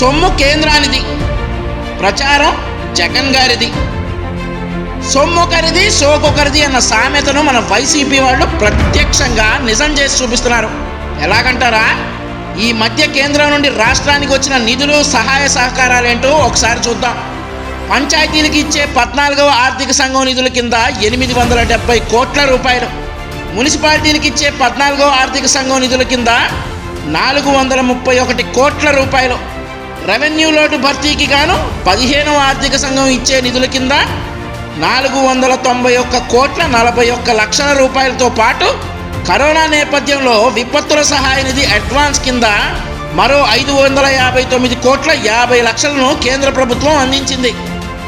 సొమ్ము కేంద్రానిది. ప్రచారం జగన్ గారిది. సొమ్మొకరిది సోకొకరిది అన్న సామెతను మన వైసీపీ వాళ్ళు ప్రత్యక్షంగా నిజం చేసి చూపిస్తున్నారు. ఎలాగంటారా? ఈ మధ్య కేంద్రం నుండి రాష్ట్రానికి వచ్చిన నిధులు సహాయ సహకారాలు ఏంటో ఒకసారి చూద్దాం. పంచాయతీలకు ఇచ్చే పద్నాలుగవ ఆర్థిక సంఘం నిధుల కింద ఎనిమిది వందల డెబ్బై కోట్ల రూపాయలు. మున్సిపాలిటీలకు ఇచ్చే పద్నాలుగవ ఆర్థిక సంఘం నిధుల కింద నాలుగు వందల ముప్పై ఒకటి కోట్ల రూపాయలు. రెవెన్యూ లోటు భర్తీకి గాను పదిహేనవ ఆర్థిక సంఘం ఇచ్చే నిధుల కింద నాలుగు వందల తొంభై ఒక్క కోట్ల నలభై ఒక్క లక్షల రూపాయలతో పాటు కరోనా నేపథ్యంలో విపత్తుల సహాయ నిధి అడ్వాన్స్ కింద మరో ఐదు వందల యాభై తొమ్మిది కోట్ల యాభై లక్షలను కేంద్ర ప్రభుత్వం అందించింది.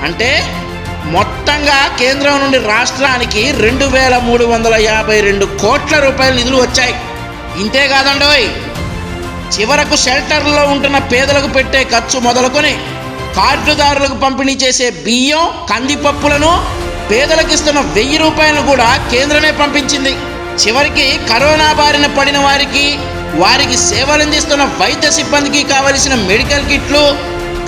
అంటే మొత్తంగా కేంద్రం నుండి రాష్ట్రానికి రెండు వేల మూడు వందల యాభై రెండు కోట్ల రూపాయల నిధులు వచ్చాయి. ఇంతే కాదండోయ్! చివరకు షెల్టర్లో ఉంటున్న పేదలకు పెట్టే ఖర్చు మొదలుకొని కార్డుదారులకు పంపిణీ చేసే బియ్యం కందిపప్పులను పేదలకు ఇస్తున్న వెయ్యి రూపాయలను కూడా కేంద్రమే పంపించింది. చివరికి కరోనా బారిన పడిన వారికి వారికి సేవలు అందిస్తున్న వైద్య సిబ్బందికి కావలసిన మెడికల్ కిట్లు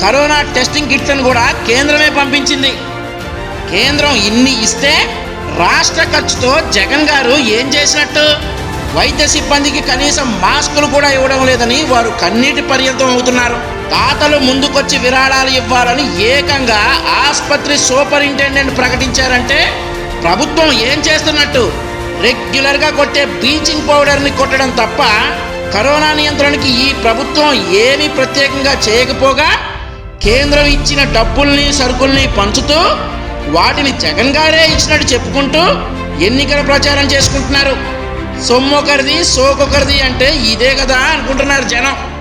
కరోనా టెస్టింగ్ కిట్లను కూడా కేంద్రమే పంపించింది. కేంద్రం ఇన్ని ఇస్తే రాష్ట్ర ఖర్చుతో జగన్ గారు ఏం చేసినట్టు? వైద్య సిబ్బందికి కనీసం మాస్కులు కూడా ఇవ్వడం లేదని వారు కన్నీటి పర్యంతం అవుతున్నారు. తాతలు ముందుకొచ్చి విరాళాలు ఇవ్వాలని ఏకంగా ఆసుపత్రి సూపరింటెండెంట్ ప్రకటించారంటే ప్రభుత్వం ఏం చేస్తున్నట్టు? రెగ్యులర్గా కొట్టే బ్లీచింగ్ పౌడర్ని కొట్టడం తప్ప కరోనా నియంత్రణకి ఈ ప్రభుత్వం ఏమీ ప్రత్యేకంగా చేయకపోగా కేంద్రం ఇచ్చిన డబ్బుల్ని సరుకుల్ని పంచుతూ వాటిని జగన్ గారే ఇచ్చినట్టు చెప్పుకుంటూ ఎన్నికల ప్రచారం చేసుకుంటున్నారు. సొమ్మొకరిది సోకొకరిది అంటే ఇదే కదా అనుకుంటున్నారు జనం.